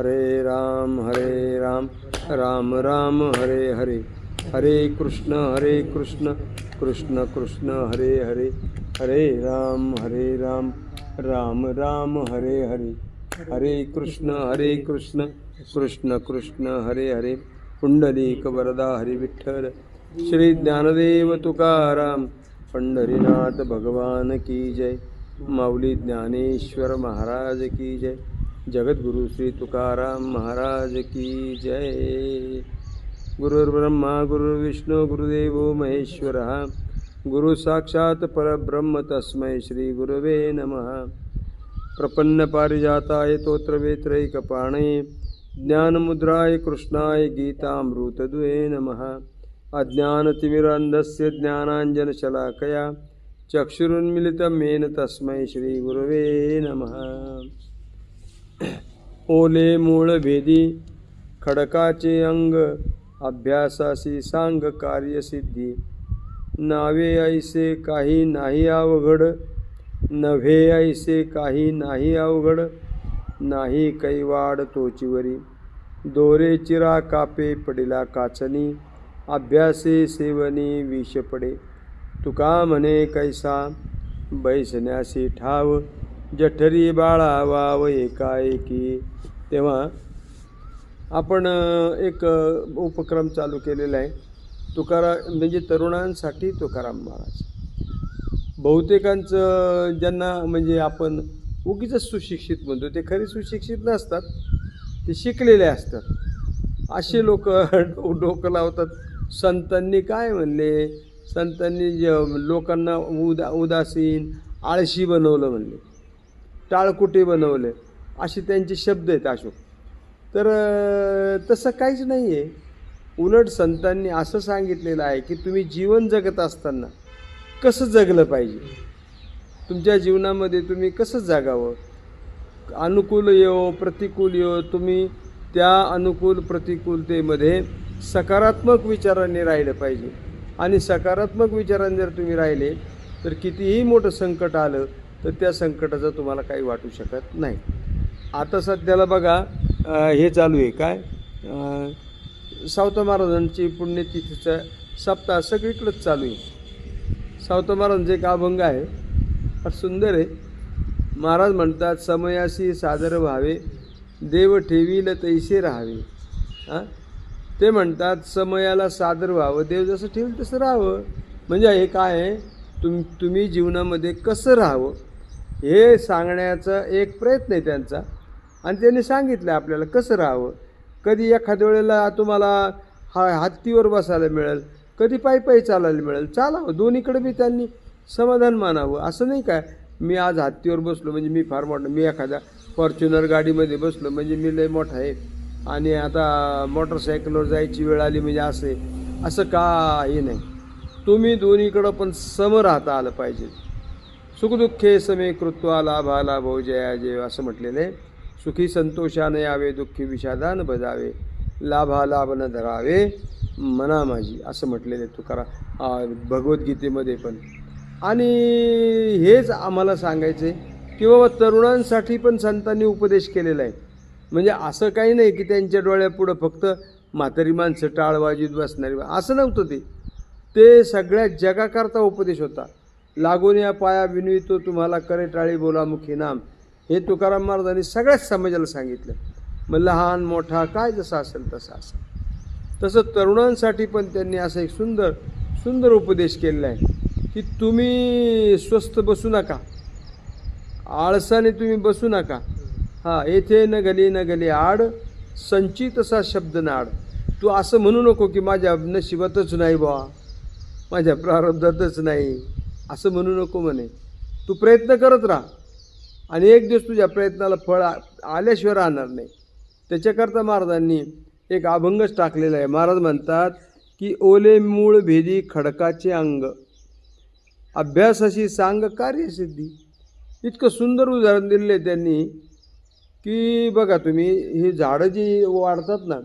हरे राम हरे राम राम राम हरे हरे हरे कृष्ण हरे कृष्ण कृष्ण कृष्ण हरे हरे हरे राम हरे राम राम राम हरे हरे हरे कृष्ण हरे कृष्ण कृष्ण कृष्ण हरे हरे पुंडलीक वरदा हरी विठ्ठल श्री ज्ञानदेव तुकाराम पंढरीनाथ भगवान की जय माऊली ज्ञानेश्वर महाराज की जय। जगद्गुरु श्री तुकाराम महाराज की जय। गुरुर्ब्रह्मा गुरुर्विष्णू गुरुदेवो महेश्वरः। गुरु साक्षात परब्रह्म तस्मै श्री गुरवे नमः। प्रपन्न पारिजाताय तोत्रवेत्रैकपाणे ज्ञानमुद्राय कृष्णाय गीतामृतद्वे नमः। अज्ञानतिमिरान्धस्य ज्ञानाञ्जनशलाकया चक्षुरुन्मिलितं येन तस्मै श्रीगुरवे नमः। ओले मूळ भेदी खडकाचे अंग अभ्यासाशी सांग कार्यसिद्धी. नावे ऐसे काही नाही अवघड नव्हे ऐसे काही नाही अवघड नाही कैवाड तोचीवरी दोरे चिरा कापे पडिला काचनी अभ्यासे सेवनी विष पडे. तुका म्हणे कैसा बैसण्यासी ठाव जठरी बाळा व एकाएकी. तेव्हा आपण एक उपक्रम चालू केलेला आहे. तुकारा म्हणजे तरुणांसाठी तुकाराम महाराज बहुतेकांचं ज्यांना म्हणजे आपण उगीच सुशिक्षित म्हणतो ते खरे सुशिक्षित नसतात. ते शिकलेले असतात. असे लोक डोकं लावतात. संतांनी काय म्हणले? संतांनी ज लोकांना उदा उदासीन आळशी बनवलं म्हणले. टाळकुटे बनवले. असे त्यांचे शब्द आहेत अशोक. तर तसं काहीच नाही आहे उलट संतांनी असं सांगितलेलं आहे की तुम्ही जीवन जगत असताना कसं जगलं पाहिजे? तुमच्या जीवनामध्ये तुम्ही कसं जगावं? अनुकूल येवो प्रतिकूल येवो तुम्ही त्या अनुकूल प्रतिकूलतेमध्ये सकारात्मक विचारांनी राहिलं पाहिजे. आणि सकारात्मक विचारांनी जर तुम्ही राहिले तर कितीही मोठं संकट आलं तर त्या संकटाचं तुम्हाला काही वाटू शकत नाही. आता सध्याला बघा हे चालू आहे. काय? सावत महाराजांची पुण्यतिथीचा सप्ताह सगळीकडंच चालू आहे. सावत महाराजांचे एक अभंग आहे. फार सुंदर आहे. महाराज म्हणतात समयाशी सादर व्हावे देव ठेवील तैसे राहावे. हां? ते म्हणतात समयाला सादर व्हावं देव जसं ठेवील तसं राहावं. म्हणजे हे काय आहे? तुम तुम्ही जीवनामध्ये कसं राहावं? हे सांगण्याचा एक प्रयत्न आहे त्यांचा. आणि त्यांनी सांगितलं आपल्याला कसं राहावं? कधी एखाद्या वेळेला तुम्हाला हा हत्तीवर बसायला मिळेल कधी पायी पायी चालायला मिळेल चालावं. दोन्हीकडे बी त्यांनी समाधान मानावं. असं नाही काय मी आज हत्तीवर बसलो म्हणजे मी फार मोठा मी एखाद्या फॉर्च्युनर गाडीमध्ये बसलो म्हणजे मी लय मोठा आहे. आणि आता मोटरसायकलवर जायची वेळ आली म्हणजे असं आहे. असं काही नाही. तुम्ही दोन्हीकडं पण सम राहता आलं पाहिजे. सुखदुःखे समे कृत्वा लाभा लाभो जया जय असं म्हटलेलं आहे. सुखी संतोषाने यावे दुःखी विषादान बजावे लाभा लाभ न धरावे मना माझी असं म्हटलेलं आहे तुकारा भगवद्गीतेमध्ये पण. आणि हेच आम्हाला सांगायचं आहे की बाबा तरुणांसाठी पण संतांनी उपदेश केलेला आहे. म्हणजे असं काही नाही की त्यांच्या डोळ्यापुढं फक्त म्हातारी माणसं टाळवाजीत बसणारी असं नव्हतं ते. ते सगळ्या जगाकरता उपदेश होता. लागून या पाया विनवितो तुम्हाला करे टाळी बोला मुखी नाम. हे तुकाराम महाराजांनी सगळ्याच समाजाला सांगितलं. मग लहान मोठा काय जसा असेल तसा असेल. तसं तरुणांसाठी पण त्यांनी असा एक सुंदर सुंदर उपदेश केलेला आहे की तुम्ही स्वस्थ बसू नका. आळसाने तुम्ही बसू नका. हां येथे न गली न गली आड संचित असा शब्द नाड. तू असं म्हणू नको की माझ्या नशिबातच नाही बा माझ्या प्रारब्धातच नाही. असं म्हणू नको म्हणे. तू प्रयत्न करत राहा. आणि एक दिवस तुझ्या प्रयत्नाला फळ आ- आल्याशिवाय राहणार नाही. त्याच्याकरता महाराजांनी एक अभंगच टाकलेला आहे. महाराज म्हणतात की ओले मूळ भेदी खडकाचे अंग. अभ्यासाशी सांग कार्यसिद्धी. इतकं सुंदर उदाहरण दिले आहे त्यांनी की बघा तुम्ही हे झाडं जी वाढतात ना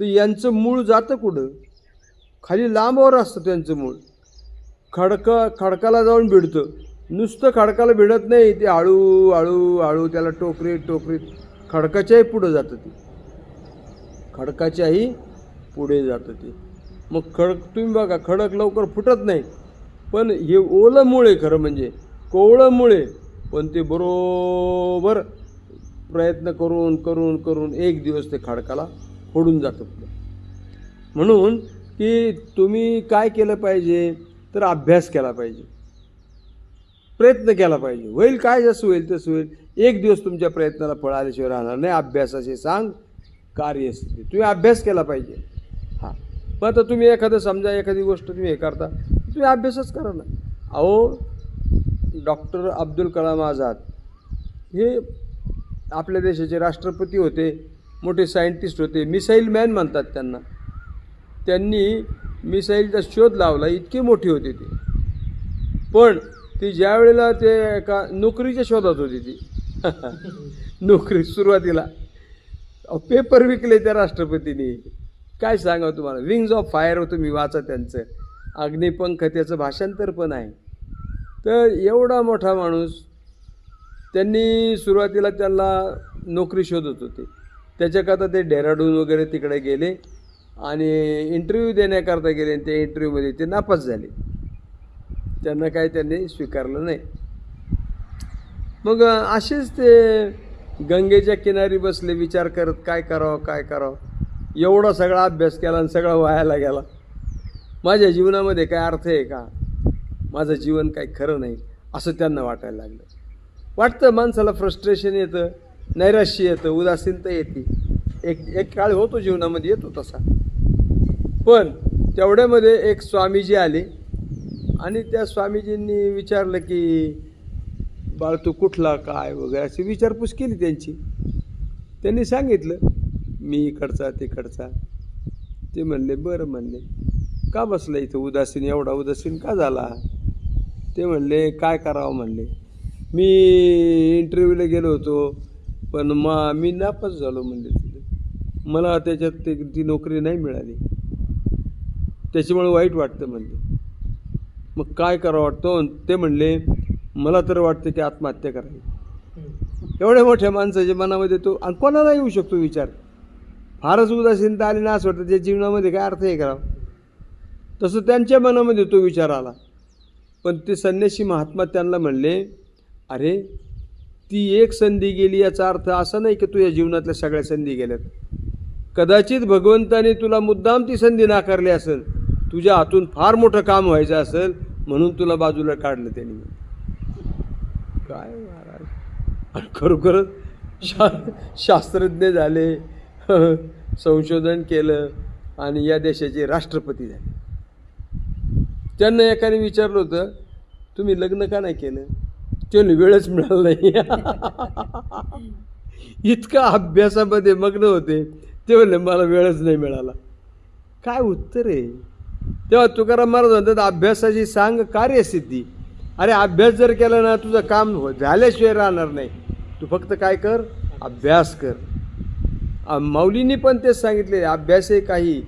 तर यांचं मूळ जातं कुठं? खाली लांबवर असतं त्यांचं मूळ. खडकं खडकाला जाऊन भिडतं. नुसतं खडकाला भिडत नाही ते आळू आळू आळू त्याला टोकरीत टोकरीत खडकाच्याही पुढं जातं ते. खडकाच्याही पुढे जातं ते. मग खडक तुम्ही बघा खडक लवकर फुटत नाही. पण हे ओलंमुळे खरं म्हणजे कोवळंमुळे पण ते बरोबर प्रयत्न करून करून करून एक दिवस ते खडकाला फोडून जातं म्हणून की तुम्ही काय केलं पाहिजे? तर अभ्यास केला पाहिजे. प्रयत्न केला पाहिजे. होईल काय जसं होईल तसं होईल. एक दिवस तुमच्या प्रयत्नाला फळ आल्याशिवाय राहणार नाही. अभ्यासाचे सांग कार्यस्थिती. तुम्ही अभ्यास केला पाहिजे. हां. मग आता तुम्ही एखादं समजा एखादी गोष्ट तुम्ही हे करता तुम्ही अभ्यासच करा ना. अहो डॉक्टर अब्दुल कलाम आझाद हे आपल्या देशाचे राष्ट्रपती होते मोठे सायंटिस्ट होते मिसाईल मॅन म्हणतात त्यांना. त्यांनी मिसाईलचा शोध लावला इतकी मोठी होती ती. पण ती ज्या वेळेला ते एका नोकरीच्या शोधात होती ती. नोकरी सुरुवातीला. पेपर विकले त्या राष्ट्रपतींनी. काय सांगा तुम्हाला? विंग्ज ऑफ फायर तुम्ही वाचा त्यांचं. अग्निपंख त्याचं भाषांतर पण आहे. तर एवढा मोठा माणूस त्यांनी सुरुवातीला त्यांना नोकरी शोधत होते. त्याच्याकरता ते डेहराडून वगैरे तिकडे गेले. आणि इंटरव्ह्यू देण्याकरता गेले आणि त्या इंटरव्ह्यूमध्ये ते नापास झाले. त्यांना काय त्यांनी स्वीकारलं नाही. मग असेच ते गंगेच्या किनारी बसले विचार करत काय करावं काय करावं. एवढा सगळा अभ्यास केला आणि सगळा वायाला गेला. माझ्या जीवनामध्ये काय अर्थ आहे का? माझं जीवन काही खरं नाही असं त्यांना वाटायला लागलं. वाटतं माणसाला फ्रस्ट्रेशन येतं नैराश्य येतं उदासीनता येते. एक एक काळ होतो जीवनामध्ये येतो तसा. पण तेवढ्यामध्ये एक स्वामीजी आले. आणि त्या स्वामीजींनी विचारलं की बाळ तू कुठला काय वगैरे? अशी विचारपूस केली त्यांची. त्यांनी सांगितलं मी इकडचा तिकडचा. ते म्हणले बरं म्हणले का बसलं इथं उदासीन? एवढा उदासीन का झाला? ते म्हणले काय करावं? म्हणले मी इंटरव्ह्यूला गेलो होतो पण मा मी नापास झालो म्हणले तिथे. मला त्याच्यात ते ती नोकरी नाही मिळाली. त्याच्यामुळे वाईट वाटतं म्हणले. मग काय करावं वाटतं? ते म्हणले मला तर वाटतं की आत्महत्या करावी. एवढ्या मोठ्या माणसाच्या मनामध्ये तो आणि कोणाला येऊ शकतो विचार? फारच उदासीनता आली ना असं वाटतं त्या जीवनामध्ये काय अर्थ आहे करावं? तसं त्यांच्या मनामध्ये तो विचार आला. पण ते संन्यासी महात्मा त्यांना म्हणले अरे ती एक संधी गेली याचा अर्थ असा नाही की तुझ्या जीवनातल्या सगळ्या संधी गेल्यात. कदाचित भगवंताने तुला मुद्दाम ती संधी नाकारली असेल तुझ्या हातून फार मोठं काम व्हायचं असेल म्हणून तुला बाजूला काढलं त्यांनी. काय महाराज? खरोखरच शा शास्त्रज्ञ झाले संशोधन केलं आणि या देशाचे राष्ट्रपती झाले. त्यांना एकाने विचारलं होतं तुम्ही लग्न का नाही केलं? त्यांनी वेळच मिळाला नाही. इतका अभ्यासामध्ये मग्न होते ते म्हणले मला वेळच नाही मिळाला. काय उत्तर आहे? तेव्हा तुकाराम महाराज म्हणतात अभ्यासाची सांग कार्यसिद्धी. अरे अभ्यास जर केला ना तुझं काम हो झाल्याशिवाय राहणार नाही. तू फक्त काय कर? अभ्यास कर. माऊलींनी पण तेच सांगितले अभ्यासे काही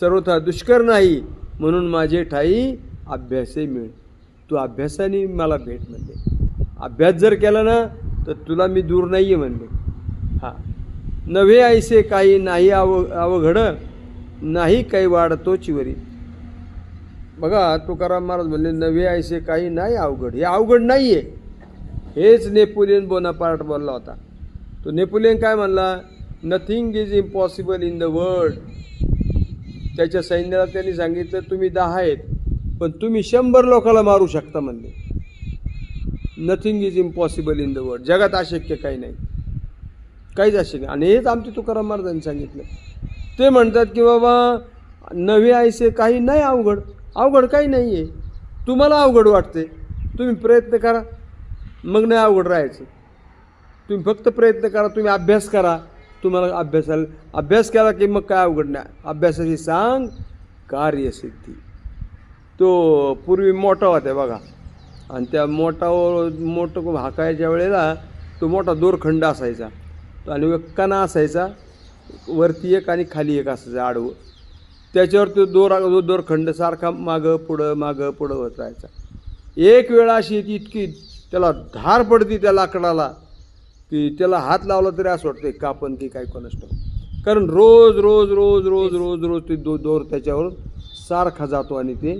सर्वथा दुष्कर नाही म्हणून माझे ठाई अभ्यासे मिळ तू अभ्यासाने मला भेट म्हणले. अभ्यास जर केला ना तर तुला मी दूर नाही आहे म्हणले. हां. नव्हे ऐसे काही नाही अव अवघड नाही काही वाढतो चिवरी बघा तुकाराम महाराज म्हणले नवे ऐसे काही नाही अवघड. हे अवघड नाही आहे हेच नेपोलियन बोनापार्ट बोलला होता. तो नेपोलियन काय म्हणला? Nothing is impossible in the world त्याच्या सैन्याला त्यांनी सांगितलं तुम्ही दहा आहेत पण तुम्ही शंभर लोकांना मारू शकता म्हणले. Nothing is impossible in the world जगात अशक्य काही नाही. काहीच अशक्य आणि हेच आमचे तुकाराम महाराजांनी सांगितलं. ते म्हणतात की बाबा नवे आयसे काही नाही अवघड. अवघड काही नाही आहे तुम्हाला अवघड वाटते तुम्ही प्रयत्न करा. मग नाही अवघड राहायचं. तुम्ही फक्त प्रयत्न करा तुम्ही अभ्यास करा. तुम्हाला अभ्यासाला अभ्यास केला की मग काय अवघड नाही. अभ्यासाची सांग कार्यसिद्धी. तो पूर्वी मोठा होता बघा. आणि त्या मोठावर मोठं हाकायच्या वेळेला तो मोठा दोरखंड असायचा. आणि एक कणा असायचा. वरती एक आणि खाली एक असायचं आडवं. त्याच्यावर तो दोर दोरखंड सारखा मागं पुढं मागं पुढं होत राहायचा. एक वेळा अशी येते इतकी त्याला धार पडती त्या लाकडाला की त्याला हात लावला तरी असं वाटतं कापण की काय कोणस्ट कारण रोज रोज रोज रोज रोज रोज ते दो दोर त्याच्यावर सारखा जातो आणि ते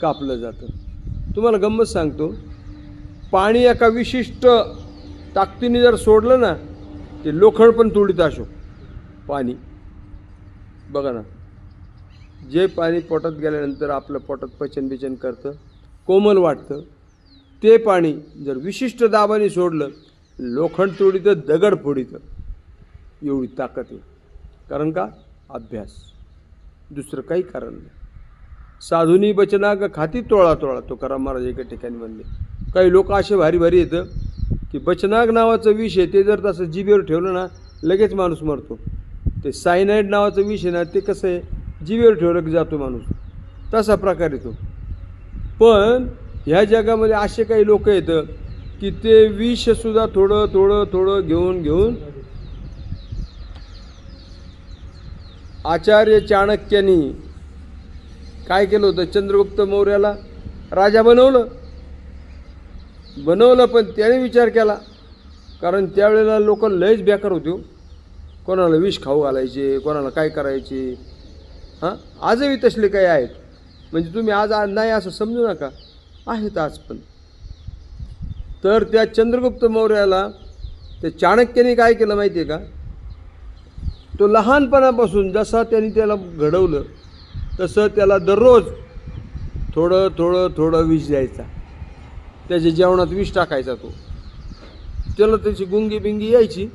कापलं जातं. तुम्हाला गंमत सांगतो पाणी एका विशिष्ट ताकदीने जर सोडलं ना ते लोखंड पण तोडीत असो. पाणी. बघा ना. जे पाणी पोटात गेल्यानंतर आपलं पोटात पचन बिचन करतं कोमल वाटतं ते पाणी जर विशिष्ट दाबाने सोडलं लोखंड तोडीतं दगड फोडीतं एवढी ताकद आहे. कारण का? अभ्यास. दुसरं काही कारण नाही. साधुनी बचना खाती तोळा तोळा तो महाराज एका ठिकाणी म्हणले. काही लोक असे भारी भारी येतं की बचनाग नावाचं विष आहे ते जर तसं जिबेवर ठेवलं ना लगेच माणूस मरतो. ते सायनाईड नावाचं विष आहे ना ते कसं आहे? जीवेवर ठेवलं की जातो माणूस. तसा प्रकार येतो. पण ह्या जगामध्ये असे काही लोक येतं की ते विषसुद्धा थोडं थोडं थोडं घेऊन घेऊन आचार्य चाणक्यांनी काय केलं होतं? चंद्रगुप्त मौर्याला राजा बनवलं. बनवलं पण त्याने विचार केला. कारण त्यावेळेला लोक लयच बेकार होते हो. कोणाला विष खाऊ घालायचे कोणाला काय करायचे? हां? आजही तसले काही आहेत. म्हणजे तुम्ही आज आज नाही असं समजू नका. आहेत आज पण. तर त्या चंद्रगुप्त मौर्याला त्या चाणक्याने काय केलं माहिती आहे का? तो लहानपणापासून जसा त्यांनी त्याला घडवलं तसं त्याला दररोज थोडं थोडं थोडं विष द्यायचा. त्याच्या जेवणात विष टाकायचा तो. त्याला त्याची गुंगी बिंगी यायची.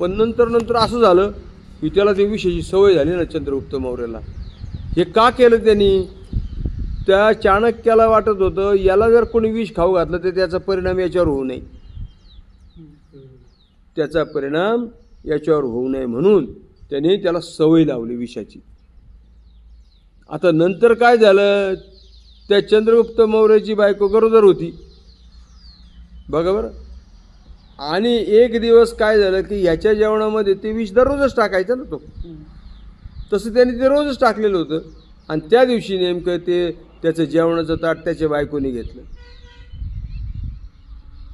पण नंतर नंतर असं झालं त्याला ते विषयाची सवय झाली ना चंद्रगुप्त मौर्याला. हे का केलं त्यांनी? त्या चाणक्याला वाटत होतं याला जर कोणी विष खाऊ घातलं तर त्याचा परिणाम याच्यावर होऊ नये. त्याचा परिणाम याच्यावर होऊ नये म्हणून त्याने त्याला सवय लावली विषाची. आता नंतर काय झालं? त्या चंद्रगुप्त मौर्याची बायको गरोदर होती. बघा बरं. आणि एक दिवस काय झालं की ह्याच्या जेवणामध्ये ते विष दररोजच टाकायचं ना तो. तसं त्याने ते रोजच टाकलेलं होतं. आणि त्या दिवशी नेमकं ते त्याचं जेवणाचं ताट त्याच्या बायकोने घेतलं.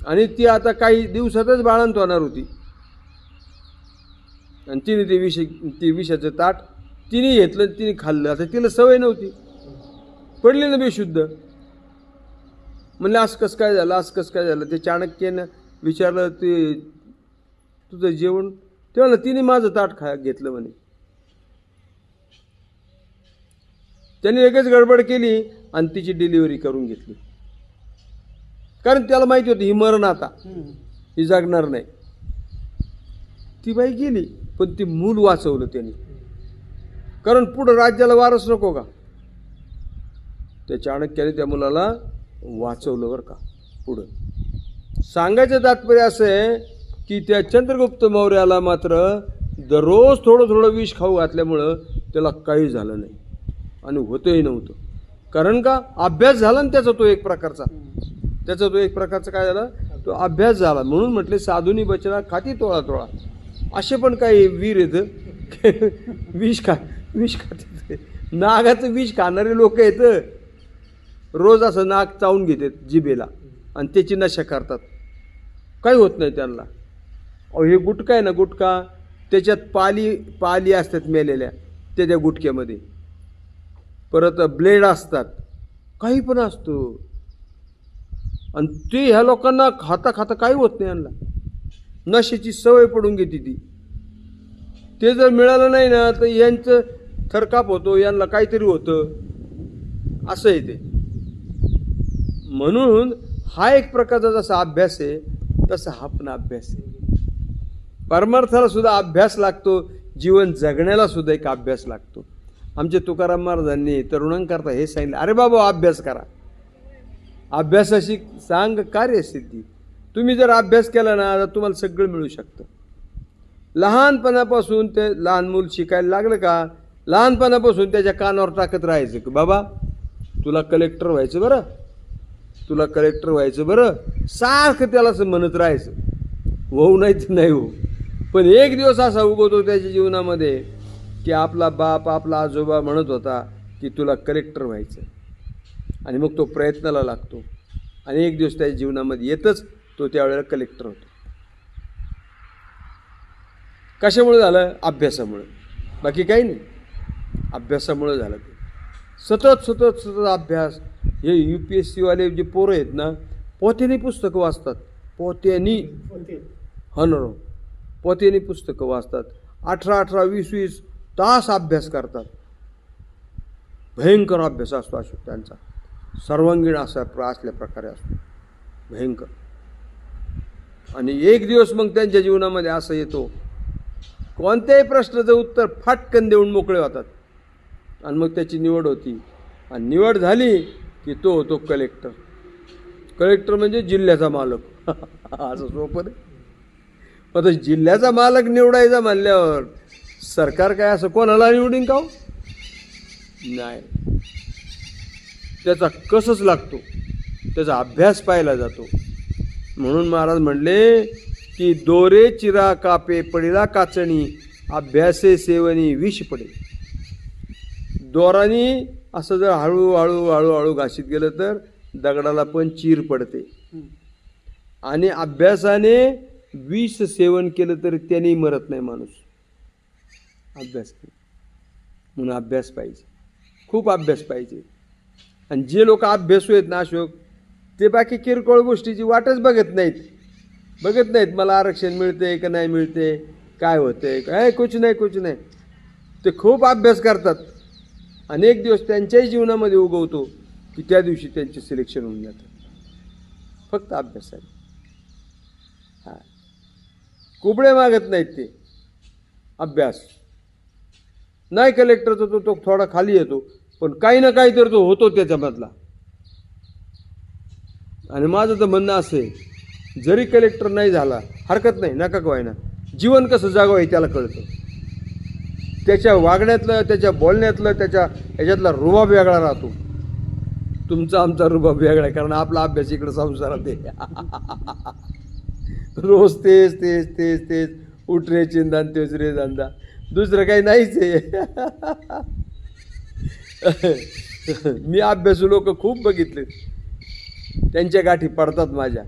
आणि ती आता काही दिवसातच बाळंत होणार होती. आणि तिने ते विष ते विषाचं ताट तिने घेतलं तिने खाल्लं. आता तिला सवय नव्हती. पडली ना बेशुद्ध. म्हणलं असं कसं काय झालं? असं कसं काय झालं? ते चाणक्यानं विचारलं ते तुझं जेवण ते म्हणलं तिने माझं ताट खा घेतलं म्हणे. त्यांनी एकच गडबड केली आणि तिची डिलिव्हरी करून घेतली. कारण त्याला माहिती होतं ही मरण आता. ही जगणार नाही. ती बाई गेली पण ती मूल वाचवलं त्यांनी. कारण पुढं राज्याला वारस नको का? त्या चाणक्याने त्या मुलाला वाचवलं बरं का पुढं. सांगायचं तात्पर्य असं आहे की त्या चंद्रगुप्त मौर्याला मात्र दररोज थोडं थोडं विष खाऊ घातल्यामुळं त्याला काही झालं नाही. आणि होतंही नव्हतं. कारण का? अभ्यास झाला ना त्याचा तो एक प्रकारचा. त्याचा तो एक प्रकारचा काय झाला? तो अभ्यास झाला. म्हणून म्हटले साधुनी बचना खाती तोळा तोळा. असे पण काही वीर येतं विष खा विष खाते नागाचं विष खाणारे लोक येतं रोज असं नाग चावून घेतात जिभेला. आणि त्याची नशा करतात. काही होत नाही त्यांना. अहो हे गुटखा आहे ना गुटखा त्याच्यात पाली पाली असतात मेलेल्या त्या त्या गुटक्यामध्ये परत ब्लेड असतात. काही पण असतो. आणि ते ह्या लोकांना खाता खाता काही होत नाही यांना. नशेची सवय पडून घेते ती. ते जर मिळालं नाही ना तर यांचं थरकाप होतो यांना काहीतरी होतं. असं आहे ते. म्हणून हा एक प्रकारचा जसा अभ्यास आहे तसा हा पण अभ्यास आहे. परमार्थाला सुद्धा अभ्यास लागतो जीवन जगण्याला सुद्धा एक अभ्यास लागतो. आमचे तुकाराम महाराजांनी तरुणांकरता हे सांगितलं अरे बाबा अभ्यास करा. अभ्यासाशी सांग कार्यसिद्धी. तुम्ही जर अभ्यास केला ना तर तुम्हाला सगळं मिळू शकतं. लहानपणापासून ते लहान मूल शिकायला लागलं का लहानपणापासून त्याच्या कानावर टाकत राहायचं की बाबा तुला कलेक्टर व्हायचं बरं. तुला कलेक्टर व्हायचं बरं? सारखं त्याला असं म्हणत राहायचं. होऊ नाही तर नाही हो पण एक दिवस असा उगवतो त्याच्या जीवनामध्ये की आपला बाप आपला आजोबा म्हणत होता की तुला कलेक्टर व्हायचं. आणि मग तो प्रयत्नाला लागतो. आणि एक दिवस त्याच्या जीवनामध्ये येतच तो त्यावेळेला कलेक्टर होतो. कशामुळे झालं? अभ्यासामुळे. बाकी काही नाही. अभ्यासामुळे झालं ते. सतत सतत सतत अभ्यास हे यू पी एस सीवाले जे पोरं आहेत ना पोत्याने पुस्तकं वाचतात. पोत्यानी. हो हनरो हो. पोत्याने पुस्तकं वाचतात. अठरा अठरा वीस वीस तास अभ्यास करतात. भयंकर अभ्यास असतो अशोक त्यांचा. सर्वांगीण असा प्र असल्या प्रकारे असतो. भयंकर. आणि एक दिवस मग त्यांच्या जीवनामध्ये असं येतो कोणत्याही प्रश्नाचं उत्तर फाटकन देऊन मोकळे होतात. आणि मग त्याची निवड होती. आणि निवड झाली की तो होतो कलेक्टर कलेक्टर म्हणजे जिल्ह्याचा मालक. असं सोपं आहे आता जिल्ह्याचा मालक निवडायचा म्हणल्यावर सरकार काय असं कोणाला निवडीन का हो? नाही. त्याचा कसच लागतो. त्याचा अभ्यास पाहिला जातो. म्हणून महाराज म्हणले की दोरे चिरा कापे पडिला काचणी अभ्यासे सेवनी विष पडे. दोरानी असं जर हळूहळू हळूहळू घाशीत गेलं तर दगडाला पण चीर पडते. आणि अभ्यासाने विष सेवन केलं तर त्यानेही मरत नाही माणूस. अभ्यास म्हणून अभ्यास पाहिजे. खूप अभ्यास पाहिजे. आणि जे लोक अभ्यासू आहेत ना अशोक ते बाकी किरकोळ गोष्टीची वाटच बघत नाहीत. बघत नाहीत मला आरक्षण मिळते का नाही मिळते काय होते काय कुछ नाही कुछ नाही. ते खूप अभ्यास करतात. अनेक दिवस त्यांच्याही जीवनामध्ये उगवतो की त्या दिवशी त्यांचे सिलेक्शन होऊन जातं. फक्त अभ्यास आहे. हा. कुबडे मागत नाहीत ते. अभ्यास. नाही कलेक्टरचा तो तो थोडा खाली येतो पण काही ना काही तर तो होतो त्याच्यामधला. आणि माझं तर म्हणणं असं आहे जरी कलेक्टर नाही झाला हरकत नाही नका ना जीवन कसं जागावं आहे त्याला कळतं. त्याच्या वागण्यातलं त्याच्या बोलण्यातलं त्याच्या ह्याच्यातला रुबाब वेगळा राहतो. तुमचा आमचा रुबाब वेगळा आहे कारण आपला अभ्यास इकडं संसारात आहे. रोज तेच तेच तेच तेच उठ रे चिंदान तेच रे धंदा. दुसरं काही नाहीच आहे. मी अभ्यासू लोक खूप बघितले. त्यांच्या गाठी पडतात माझ्या.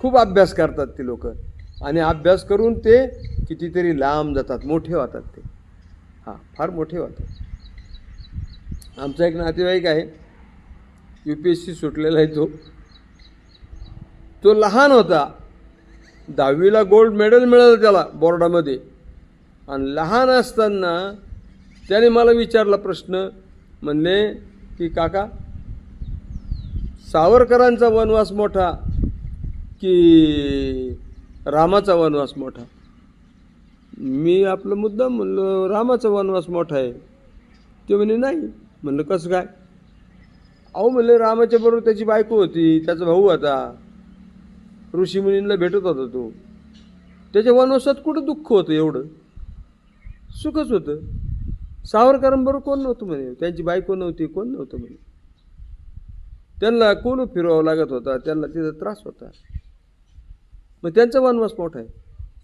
खूप अभ्यास करतात ते लोक. आणि अभ्यास करून ते कितीतरी लांब जातात मोठे होतात ते. हां फार मोठे होतात आमचा एक नातेवाईक आहे यू पी एस सी सुटलेला आहे तो. तो लहान होता. दहावीला गोल्ड मेडल मिळालं त्याला बोर्डामध्ये. आणि लहान असताना त्याने मला विचारला प्रश्न म्हणले की काका सावरकरांचा वनवास मोठा की रामाचा वनवास मोठा? मी आपलं मुद्दाम म्हणलं रामाचा वनवास मोठा आहे. ते म्हणे नाही. म्हणलं कसं काय? अहो म्हणलं रामाच्या बरोबर त्याची बायको होती त्याचा भाऊ होता. ऋषीमुनींना भेटत होता तो. त्याच्या वनवासात कुठं दुःख होतं एवढं? सुखच होतं. सावरकरांबरोबर कोण नव्हतं म्हणे? त्यांची बायको नव्हती कोण नव्हतं म्हणे? त्यांना कोण फिरवावं लागत होता त्यांना तिथं त्रास होता. मग त्यांचा वनवास मोठा आहे.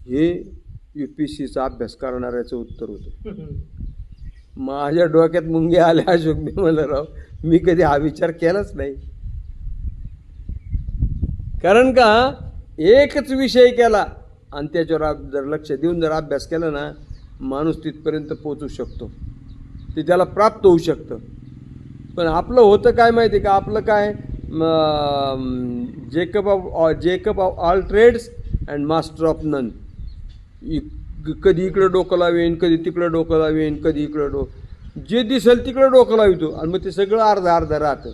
हे यू पी सीचा अभ्यास करणाऱ्याचं उत्तर होतं. माझ्या डोक्यात मुंगे आले अशोक राव मी कधी हा विचार केलाच नाही. कारण का? एकच विषय केला आणि त्याच्यावर जर लक्ष देऊन जर अभ्यास केला ना माणूस तिथपर्यंत पोचू शकतो. ते त्याला प्राप्त होऊ शकतं. पण आपलं होतं काय माहिती आहे का? आपलं काय? Jack of jack of all trades and master of none. कधी इकडं डोकं लावेन कधी तिकडं डोकं लावेन कधी इकडं डो जे दिसेल तिकडं डोकं लावितो. आणि मग ते सगळं अर्धा अर्धा राहतं.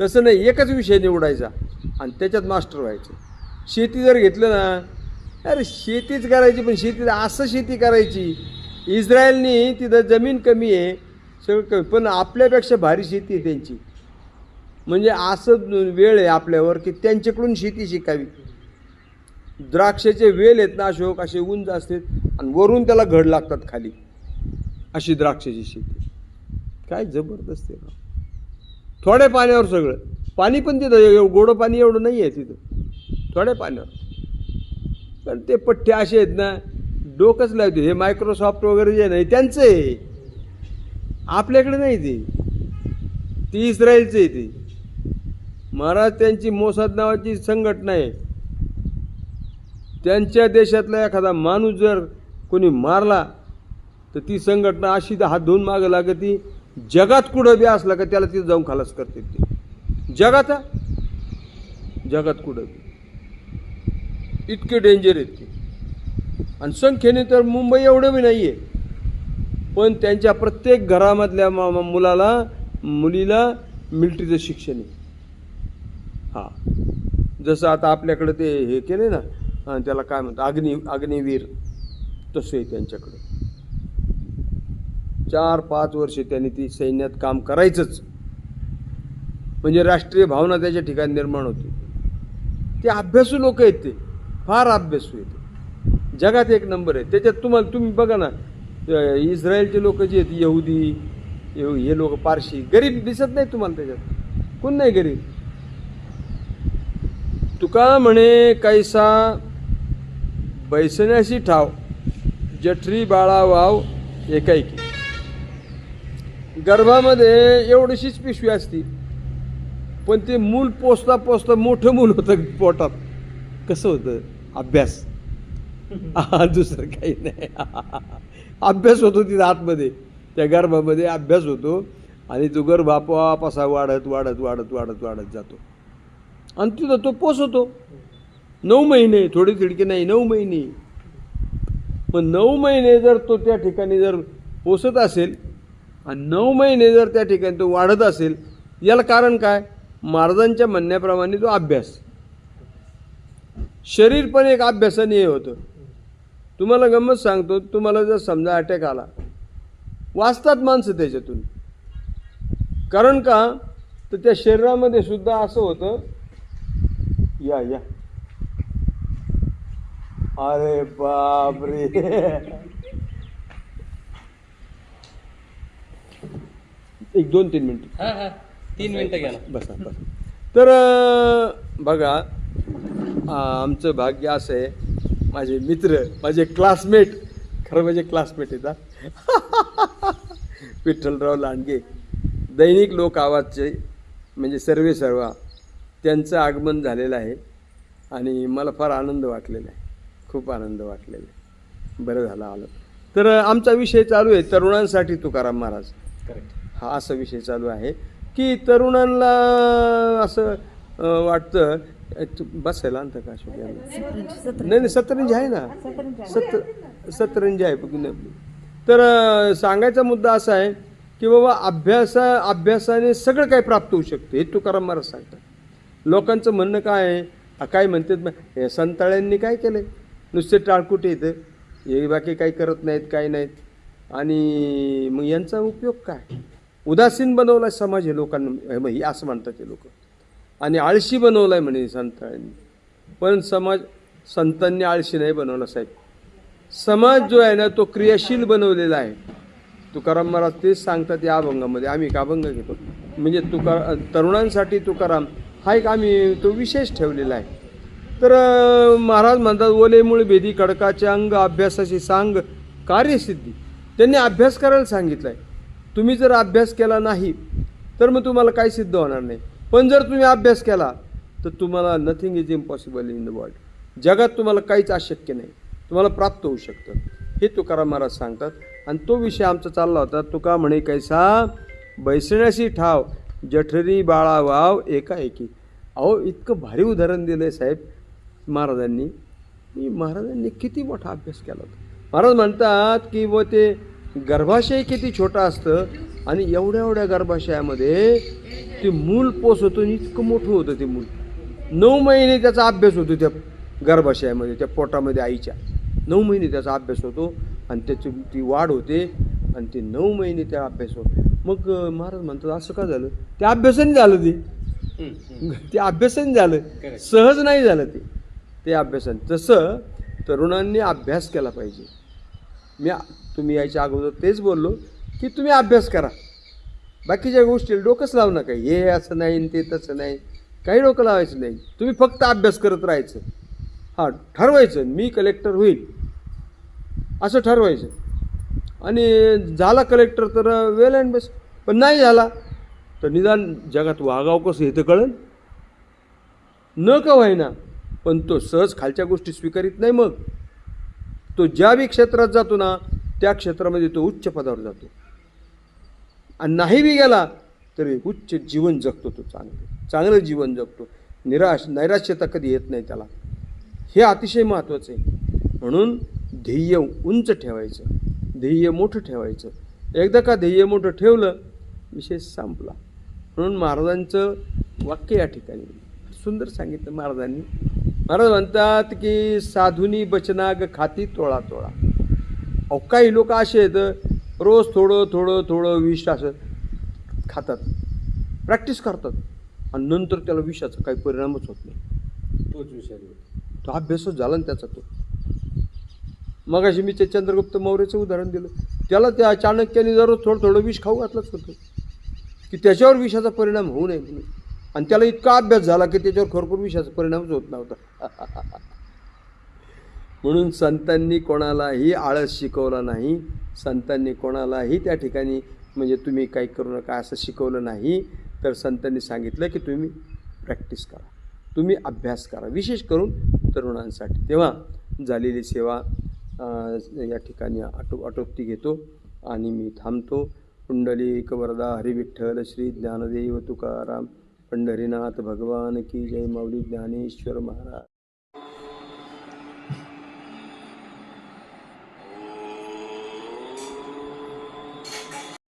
तसं नाही एकच विषय निवडायचा आणि त्याच्यात मास्टर व्हायचं. शेती जर घेतलं ना अरे शेतीच करायची पण शेती असं शेती करायची इस्रायलनी तिथं जमीन कमी आहे सगळं कमी. पण आपल्यापेक्षा भारी शेती आहे त्यांची. म्हणजे असं वेळ आहे आपल्यावर की त्यांच्याकडून शेती शिकावी. द्राक्षाचे वेल आहेत ना अशोक असे उंच असतात आणि वरून त्याला घड लागतात खाली. अशी द्राक्षाची शेती काय जबरदस्त आहे थोड्या पाण्यावर सगळं. पाणी पण तिथं गोडं पाणी एवढं नाही आहे तिथं. थोड्या पाण्यावर. पण ते पठ्ठे असे आहेत ना डोकंच लावते हे मायक्रोसॉफ्ट वगैरे जे नाही त्यांचं आहे. आपल्याकडे नाही ते. ती इस्रायलचं आहे ते. महाराज त्यांची मोसाद नावाची संघटना आहे. त्यांच्या देशातला एखादा माणूस जर कोणी मारला तर ती संघटना अशी हात धुवून मागं लागती जगात कुठं बी असला का त्याला तिथं जाऊन खालास करते ते. जगात हा? जगात कुठं बी. इतके डेंजर आहेत ते. आणि संख्येने तर मुंबई एवढं बी नाही आहे पण त्यांच्या प्रत्येक घरामधल्या मा मुलाला मुलीला मिलिटरीचं शिक्षण आहे. हां. जसं आता आपल्याकडं ते हे केले ना त्याला काय म्हणतात? अग्नि अग्निवीर तसं आहे त्यांच्याकडं. चार पाच वर्षे त्यांनी ती सैन्यात काम करायचंच. म्हणजे राष्ट्रीय भावना त्याच्या ठिकाणी निर्माण होती. ते अभ्यासू लोक आहेत ते. फार अभ्यासू आहेत जगात एक नंबर आहे. त्याच्यात तुम्हाला तुम्ही बघा ना इस्रायलचे लोक जे आहेत यहुदी हे लोक पारशी गरीब दिसत नाही तुम्हाला त्याच्यात. कोण नाही गरीब? तुका म्हणे कैसा बैसण्याशी ठाव जठरी बाळा वाव एकाएकी. गर्भामध्ये एवढीशीच पिशवी असती पण ते मूल पोचता पोचता मोठं मूल होतं पोटात. कसं होतं? अभ्यास. दुसरं काही नाही. अभ्यास होतो तिथं आतमध्ये. त्या गर्भामध्ये अभ्यास होतो आणि तो गर्भ आपोआप असा वाढत वाढत वाढत वाढत वाढत जातो. आणि तिथं तो पोचवतो नऊ महिने थोडी थिडकी नाही नऊ महिने. पण नऊ महिने जर तो त्या ठिकाणी जर पोसत असेल आणि नऊ महिने जर त्या ठिकाणी तो वाढत असेल याला कारण काय? महाराजांच्या म्हणण्याप्रमाणे तो अभ्यास. शरीर पण एक अभ्यासाने हे होतं. तुम्हाला गंमत सांगतो तुम्हाला जर समजा अटॅक आला वाचतात माणसं त्याच्यातून. कारण का? तर त्या शरीरामध्ये सुद्धा असं होतं या या. अरे बापरे. एक दोन तीन मिनिट. हा हा. तीन मिनिटं घ्या ना. बसा बसा तर अं, बघा आ, आमचं भाग्य असं आहे. माझे मित्र माझे क्लासमेट खरं म्हणजे क्लासमेट येतात विठ्ठलराव लांडगे. दैनिक लोक आवाजचे म्हणजे सर्वे सर्वा त्यांचं आगमन झालेलं आहे. आणि मला फार आनंद वाटलेला आहे. खूप आनंद वाटलेला आहे. बरं झालं आलं. तर आमचा विषय चालू आहे तरुणांसाठी तुकाराम महाराज. करेक्ट हा असा विषय चालू आहे की तरुणांना असं वाटतं बसायला आणतं का अशोक? नाही नाही सतरंजी आहे ना? सत्र सतरंजी आहे. तर सांगायचा मुद्दा असा आहे की बाबा अभ्यासा अभ्यासाने सगळं काही प्राप्त होऊ शकतं हे तुकाराम महाराज सांगतात. लोकांचं म्हणणं काय आहे? काय म्हणतात? संताळ्यांनी काय केलं नुसते टाळकुटे येतं हे बाकी काही करत नाहीत काही नाहीत. आणि मग यांचा उपयोग काय? उदासीन बनवला आहे समाज हे लोकांना मग हे असं म्हणतात ते लोक. आणि आळशी बनवलाय म्हणे संतांनी. पण समाज संतांनी आळशी नाही बनवला साहेब. समाज जो आहे ना तो क्रियाशील बनवलेला आहे. तुकाराम महाराज तेच सांगतात या अभंगामध्ये. आम्ही एक अभंग घेतो. म्हणजे तुकार तरुणांसाठी तुकाराम हा एक आम्ही तो विशेष ठेवलेला आहे. तर महाराज म्हणतात ओले मूळ कडकाचे अंग अभ्यासाची सांग कार्यसिद्धी. त्यांनी अभ्यास करायला सांगितलं आहे तुम्ही जर अभ्यास केला नाही तर मग तुम्हाला काही सिद्ध होणार नाही. पण जर तुम्ही अभ्यास केला तर तुम्हाला nothing is impossible in the world जगात तुम्हाला काहीच अशक्य नाही. तुम्हाला प्राप्त होऊ शकतं. हे तुकाराम महाराज सांगतात. आणि तो विषय आमचा चालला होता. तुका म्हणे कैसा बैसण्याशी ठाव जठरी बाळा वाव एकाएकी. अहो इतकं भारी उदाहरण दिलं आहे साहेब. महाराजांनी मी महाराजांनी किती मोठा अभ्यास केला होता. महाराज म्हणतात की व ते गर्भाशय किती छोटा असतं आणि एवढ्या एवढ्या गर्भाशयामध्ये ते मूल पोचवतो आणि इतकं मोठं होतं ते मूल. नऊ महिने त्याचा अभ्यास होतो त्या गर्भाशयामध्ये त्या पोटामध्ये आईच्या. नऊ महिने त्याचा अभ्यास होतो आणि त्याची ती वाढ होते आणि ते नऊ महिने त्या अभ्यास होतो. मग महाराज म्हणतात असं का झालं? त्या अभ्यासाने झालं ते. ते अभ्यासाने झालं. सहज नाही झालं ते. ते अभ्यासान तसं तरुणांनी अभ्यास केला पाहिजे. मी तुम्ही यायच्या अगोदर तेच बोललो की तुम्ही अभ्यास करा. बाकीच्या गोष्टी डोकंच लावू नका. हे असं नाही ते तसं नाही. काही डोकं लावायचं नाही. तुम्ही फक्त अभ्यास करत राहायचं. हां ठरवायचं. मी कलेक्टर होईल. असं ठरवायचं. आणि झाला कलेक्टर तर वेल अँड बेस्ट पण नाही झाला तर निदान जगात वागाव कसं हे तर न का व्हायना पण तो सहज खालच्या गोष्टी स्वीकारित नाही मग. तो ज्या बी क्षेत्रात जातो ना त्या क्षेत्रामध्ये तो उच्च पदावर जातो. आणि नाही बी गेला तरी उच्च जीवन जगतो तो चांगलं. चांगलं जीवन जगतो. निराश नैराश्यता कधी येत नाही त्याला. हे अतिशय महत्त्वाचं आहे. म्हणून ध्येय उंच ठेवायचं. ध्येय मोठं ठेवायचं. एकदा का ध्येय मोठं ठेवलं विषय संपला. म्हणून महाराजांचं वाक्य या ठिकाणी. सुंदर सांगितलं महाराजांनी. महाराज म्हणतात की साधुनी बचनाग खाती तोळा तोळा. अहो काही लोक असे आहेत रोज थोडं थोडं थोडं विष असं खातात. प्रॅक्टिस करतात. आणि नंतर त्याला विषाचा काही परिणामच होत नाही. तोच विषारी तो अभ्यासच झाला ना त्याचा तो. मग अशी मी ते चंद्रगुप्त मौर्याचं उदाहरण दिलं. त्याला त्या चाणक्याने दररोज थोडं थोडं विष खाऊ घातलंच होतं. की त्याच्यावर विषाचा परिणाम होऊ नये म्हणून. आणि त्याला इतका अभ्यास झाला की त्याच्यावर खरोखर विषयाचा परिणामच होत नव्हता. म्हणून संतांनी कोणालाही आळस शिकवला नाही. संतांनी कोणालाही त्या ठिकाणी म्हणजे तुम्ही काही करू नका असं शिकवलं नाही. तर संतांनी सांगितलं की तुम्ही प्रॅक्टिस करा. तुम्ही अभ्यास करा. विशेष करून तरुणांसाठी. तेव्हा झालेली सेवा या ठिकाणी आटो आटोपती घेतो आणि मी थांबतो. कुंडली कवरदा हरिविठ्ठल श्री ज्ञानदेव तुकाराम पंढरीनाथ भगवान की जय माऊली ज्ञानेश्वर महाराज।